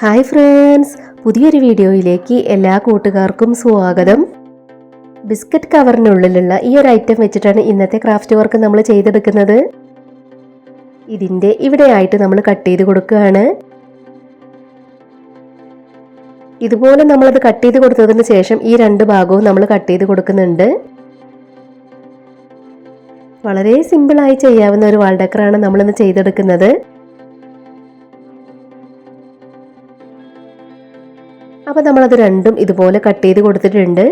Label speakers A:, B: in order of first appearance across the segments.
A: Hi friends പുതിയൊരു വീഡിയോയിലേക്ക് എല്ലാ കൂട്ടുകാർക്കും സ്വാഗതം. ബിസ്ക്കറ്റ് കവറിനുള്ളിലുള്ള ഈ ഒരു ഐറ്റം വെച്ചിട്ടാണ് ഇന്നത്തെ ക്രാഫ്റ്റ് വർക്ക് നമ്മൾ ചെയ്തെടുക്കുന്നത്. ഇതിന്റെ ഇവിടെയായിട്ട് നമ്മൾ കട്ട് ചെയ്ത് കൊടുക്കുകയാണ്. ഇതുപോലെ നമ്മളത് കട്ട് ചെയ്ത് കൊടുത്തതിന് ശേഷം ഈ രണ്ട് ഭാഗവും നമ്മൾ കട്ട് ചെയ്ത് കൊടുക്കുന്നുണ്ട്. വളരെ സിമ്പിളായി ചെയ്യാവുന്ന ഒരു വാൾ ഡെക്കറാണ് നമ്മളിന്ന് ചെയ്തെടുക്കുന്നത്. അപ്പോൾ നമ്മളത് രണ്ടും ഇതുപോലെ കട്ട് ചെയ്ത് കൊടുത്തിട്ടുണ്ട്.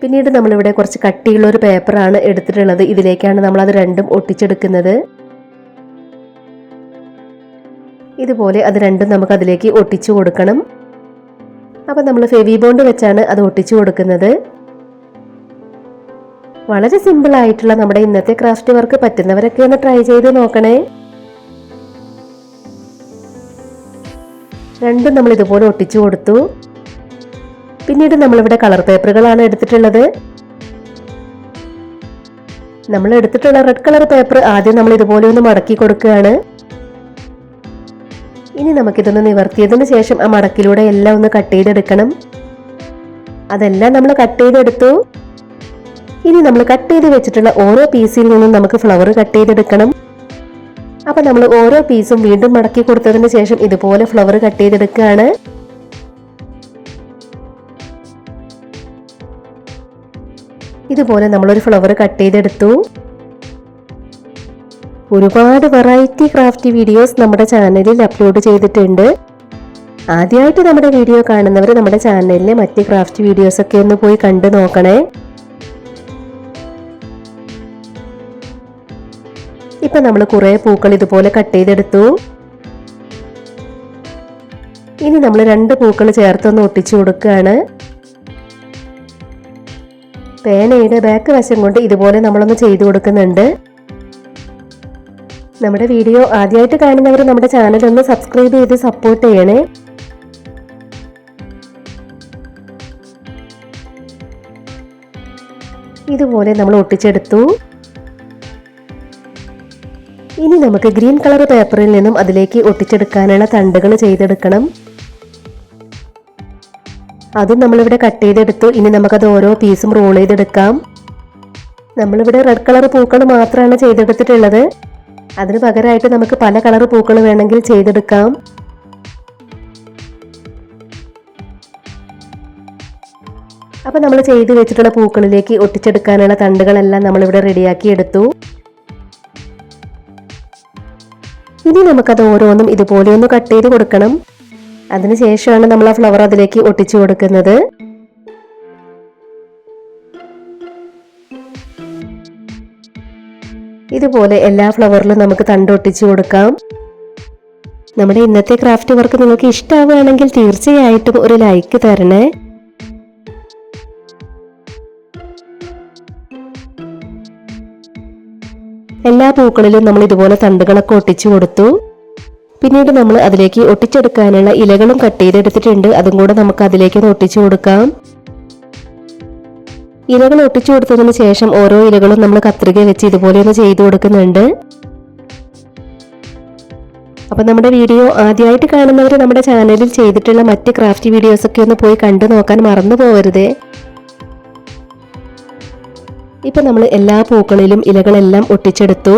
A: പിന്നീട് നമ്മളിവിടെ കുറച്ച് കട്ടിയുള്ള ഒരു പേപ്പറാണ് എടുത്തിട്ടുള്ളത്. ഇതിലേക്കാണ് നമ്മളത് രണ്ടും ഒട്ടിച്ചെടുക്കുന്നത്. ഇതുപോലെ അത് രണ്ടും നമുക്ക് അതിലേക്ക് ഒട്ടിച്ചു കൊടുക്കണം. അപ്പോൾ നമ്മൾ ഫെവി ബോണ്ട് വെച്ചാണ് അത് ഒട്ടിച്ചു കൊടുക്കുന്നത്. വളരെ സിമ്പിൾ ആയിട്ടുള്ള നമ്മുടെ ഇന്നത്തെ ക്രാഫ്റ്റ് വർക്ക് പറ്റുന്നവരൊക്കെ ഒന്ന് ട്രൈ ചെയ്ത് നോക്കണേ. രണ്ടും നമ്മൾ ഇതുപോലെ ഒട്ടിച്ചു കൊടുത്തു. പിന്നീട് നമ്മളിവിടെ കളർ പേപ്പറുകളാണ് എടുത്തിട്ടുള്ളത്. നമ്മൾ എടുത്തിട്ടുള്ള റെഡ് കളർ പേപ്പർ ആദ്യം നമ്മൾ ഇതുപോലെ ഒന്ന് മടക്കി കൊടുക്കുകയാണ്. ഇനി നമുക്കിതൊന്ന് നിവർത്തിയതിന് ശേഷം ആ മടക്കിലൂടെ എല്ലാം ഒന്ന് കട്ട് ചെയ്തെടുക്കണം. അതെല്ലാം നമ്മൾ കട്ട് ചെയ്തെടുത്തു. ഇനി നമ്മൾ കട്ട് ചെയ്ത് വെച്ചിട്ടുള്ള ഓരോ പീസിൽ നിന്നും നമുക്ക് ഫ്ലവർ കട്ട് ചെയ്തെടുക്കണം. അപ്പൊ നമ്മൾ ഓരോ പീസും വീണ്ടും മടക്കി കൊടുത്തതിന് ശേഷം ഇതുപോലെ ഫ്ലവർ കട്ട് ചെയ്തെടുക്കുകയാണ്. ഇതുപോലെ നമ്മളൊരു ഫ്ലവർ കട്ട് ചെയ്തെടുത്തു. ഒരുപാട് വെറൈറ്റി ക്രാഫ്റ്റ് വീഡിയോസ് നമ്മുടെ ചാനലിൽ അപ്ലോഡ് ചെയ്തിട്ടുണ്ട്. ആദ്യമായിട്ട് നമ്മുടെ വീഡിയോ കാണുന്നവർ നമ്മുടെ ചാനലിലെ മറ്റ് ക്രാഫ്റ്റ് വീഡിയോസൊക്കെ ഒന്ന് പോയി കണ്ടു നോക്കണേ. ഇപ്പൊ നമ്മൾ കുറെ പൂക്കൾ ഇതുപോലെ കട്ട് ചെയ്തെടുത്തു. ഇനി നമ്മൾ രണ്ട് പൂക്കൾ ചേർത്തൊന്ന് ഒട്ടിച്ചു കൊടുക്കുകയാണ്. പേനയുടെ ബാക്ക് വശം കൊണ്ട് ഇതുപോലെ നമ്മളൊന്ന് ചെയ്തു കൊടുക്കുന്നുണ്ട്. നമ്മുടെ വീഡിയോ ആദ്യമായിട്ട് കാണുന്നവർ നമ്മുടെ ചാനൽ ഒന്ന് സബ്സ്ക്രൈബ് ചെയ്ത് സപ്പോർട്ട് ചെയ്യണേ. ഇതുപോലെ നമ്മൾ ഒട്ടിച്ചെടുത്തു. ഇനി നമുക്ക് ഗ്രീൻ കളർ പേപ്പറിൽ നിന്നും അതിലേക്ക് ഒട്ടിച്ചെടുക്കാനുള്ള തണ്ടുകൾ ചെയ്തെടുക്കണം. അതും നമ്മളിവിടെ കട്ട് ചെയ്തെടുത്തു. ഇനി നമുക്കത് ഓരോ പീസും റോൾ ചെയ്തെടുക്കാം. നമ്മളിവിടെ റെഡ് കളർ പൂക്കൾ മാത്രമാണ് ചെയ്തെടുത്തിട്ടുള്ളത്. അതിന് പകരമായിട്ട് നമുക്ക് പല കളർ പൂക്കൾ വേണമെങ്കിൽ ചെയ്തെടുക്കാം. അപ്പോൾ നമ്മൾ ചെയ്ത് വെച്ചിട്ടുള്ള പൂക്കളിലേക്ക് ഒട്ടിച്ചെടുക്കാനുള്ള തണ്ടുകളെല്ലാം നമ്മളിവിടെ റെഡിയാക്കി എടുത്തു. ഇനി നമുക്കത് ഓരോന്നും ഇതുപോലെ ഒന്ന് കട്ട് ചെയ്ത് കൊടുക്കണം. അതിനുശേഷമാണ് നമ്മൾ ആ ഫ്ലവർ അതിലേക്ക് ഒട്ടിച്ചു കൊടുക്കുന്നത്. ഇതുപോലെ എല്ലാ ഫ്ലവറിലും നമുക്ക് തണ്ട് ഒട്ടിച്ചു കൊടുക്കാം. നമ്മുടെ ഇന്നത്തെ ക്രാഫ്റ്റ് വർക്ക് നിങ്ങൾക്ക് ഇഷ്ടമാവുകയാണെങ്കിൽ തീർച്ചയായിട്ടും ഒരു ലൈക്ക് തരണേ. പൂക്കളിലും നമ്മൾ ഇതുപോലെ തണ്ടുകളൊക്കെ ഒട്ടിച്ചു കൊടുത്തു. പിന്നീട് നമ്മൾ അതിലേക്ക് ഒട്ടിച്ചെടുക്കാനുള്ള ഇലകളും കട്ട് ചെയ്തെടുത്തിട്ടുണ്ട്. അതും കൂടെ നമുക്ക് അതിലേക്ക് ഒട്ടിച്ചു കൊടുക്കാം. ഇലകൾ ഒട്ടിച്ചു കൊടുത്തതിന് ശേഷം ഓരോ ഇലകളും നമ്മൾ കത്രിക വെച്ച് ഇതുപോലെ ഒന്ന് ചെയ്തു കൊടുക്കുന്നുണ്ട്. അപ്പം നമ്മുടെ വീഡിയോ ആദ്യമായിട്ട് കാണുന്നവർ നമ്മുടെ ചാനലിൽ ചെയ്തിട്ടുള്ള മറ്റ് ക്രാഫ്റ്റ് വീഡിയോസൊക്കെ ഒന്ന് പോയി കണ്ടു നോക്കാൻ മറന്നു പോകരുതേ ഇപ്പം നമ്മൾ എല്ലാ പൂക്കളിലും ഇലകളെല്ലാം ഒട്ടിച്ചെടുത്തു.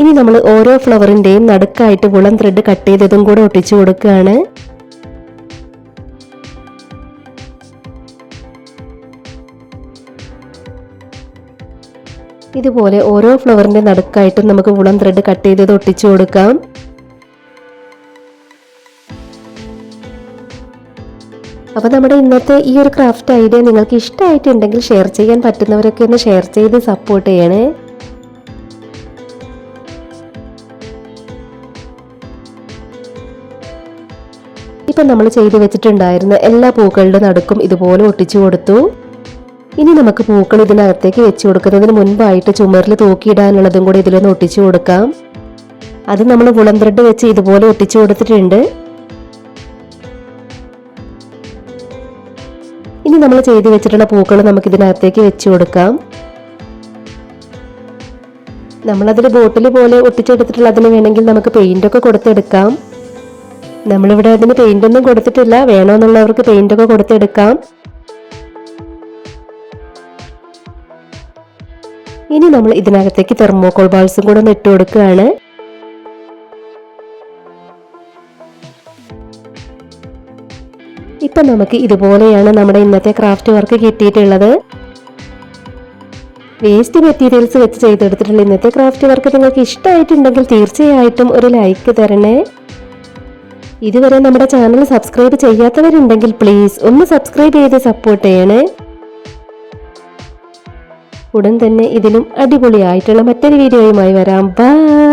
A: ഇനി നമ്മൾ ഓരോ ഫ്ലവറിന്റെയും നടുക്കായിട്ട് മുളം ത്രെഡ് കട്ട് ചെയ്തതും കൂടെ ഒട്ടിച്ചു കൊടുക്കുകയാണ്. ഇതുപോലെ ഓരോ ഫ്ലവറിന്റെ നടുക്കായിട്ടും നമുക്ക് മുളം ത്രെഡ് കട്ട് ചെയ്തത് ഒട്ടിച്ചു കൊടുക്കാം. അപ്പോൾ നമ്മുടെ ഇന്നത്തെ ഈ ഒരു ക്രാഫ്റ്റ് ഐഡിയ നിങ്ങൾക്ക് ഇഷ്ടമായിട്ടുണ്ടെങ്കിൽ ഷെയർ ചെയ്യാൻ പറ്റുന്നവരൊക്കെ ഒന്ന് ഷെയർ ചെയ്ത് സപ്പോർട്ട് ചെയ്യണേ. ഇപ്പം നമ്മൾ ചെയ്തു വെച്ചിട്ടുണ്ടായിരുന്ന എല്ലാ പൂക്കളുടെ നടുക്കും ഇതുപോലെ ഒട്ടിച്ചു കൊടുത്തു. ഇനി നമുക്ക് പൂക്കൾ ഇതിനകത്തേക്ക് വെച്ച് കൊടുക്കുന്നതിന് മുൻപായിട്ട് ചുമരിൽ തൂക്കിയിടാനുള്ളതും കൂടി ഇതിലൊന്ന് ഒട്ടിച്ചു കൊടുക്കാം. അത് നമ്മൾ വുളം ത്രെഡ് വെച്ച് ഇതുപോലെ ഒട്ടിച്ചു കൊടുത്തിട്ടുണ്ട്. ഇനി നമ്മൾ ചെയ്ത് വെച്ചിട്ടുള്ള പൂക്കൾ നമുക്ക് ഇതിനകത്തേക്ക് വെച്ച് കൊടുക്കാം. നമ്മളതിൽ ബോട്ടിൽ പോലെ ഒട്ടിച്ചെടുത്തിട്ടുള്ള അതിന് വേണമെങ്കിൽ നമുക്ക് പെയിന്റ് ഒക്കെ കൊടുത്തെടുക്കാം. നമ്മളിവിടെ അതിന് പെയിന്റ് ഒന്നും കൊടുത്തിട്ടില്ല. വേണമെന്നുള്ളവർക്ക് പെയിന്റ് ഒക്കെ കൊടുത്തെടുക്കാം. ഇനി നമ്മൾ ഇതിനകത്തേക്ക് തെർമോകോൾ ബാൾസും കൂടെ ഒന്ന് ഇട്ട് കൊടുക്കുകയാണ്. ഇപ്പൊ നമുക്ക് ഇതുപോലെയാണ് നമ്മുടെ ഇന്നത്തെ ക്രാഫ്റ്റ് വർക്ക് കിട്ടിയിട്ടുള്ളത്. വേസ്റ്റ് മെറ്റീരിയൽസ് വെച്ച് ചെയ്തെടുത്തിട്ടുള്ള ഇന്നത്തെ ക്രാഫ്റ്റ് വർക്ക് നിങ്ങൾക്ക് ഇഷ്ടമായിട്ടുണ്ടെങ്കിൽ തീർച്ചയായിട്ടും ഒരു ലൈക്ക് തരണേ. ഇതുവരെ നമ്മുടെ ചാനൽ സബ്സ്ക്രൈബ് ചെയ്യാത്തവരുണ്ടെങ്കിൽ പ്ലീസ് ഒന്ന് സബ്സ്ക്രൈബ് ചെയ്ത് സപ്പോർട്ട് ചെയ്യണേ. ഉടൻ തന്നെ ഇതിലും അടിപൊളിയായിട്ടുള്ള മറ്റൊരു വീഡിയോയുമായി വരാം. ബൈ.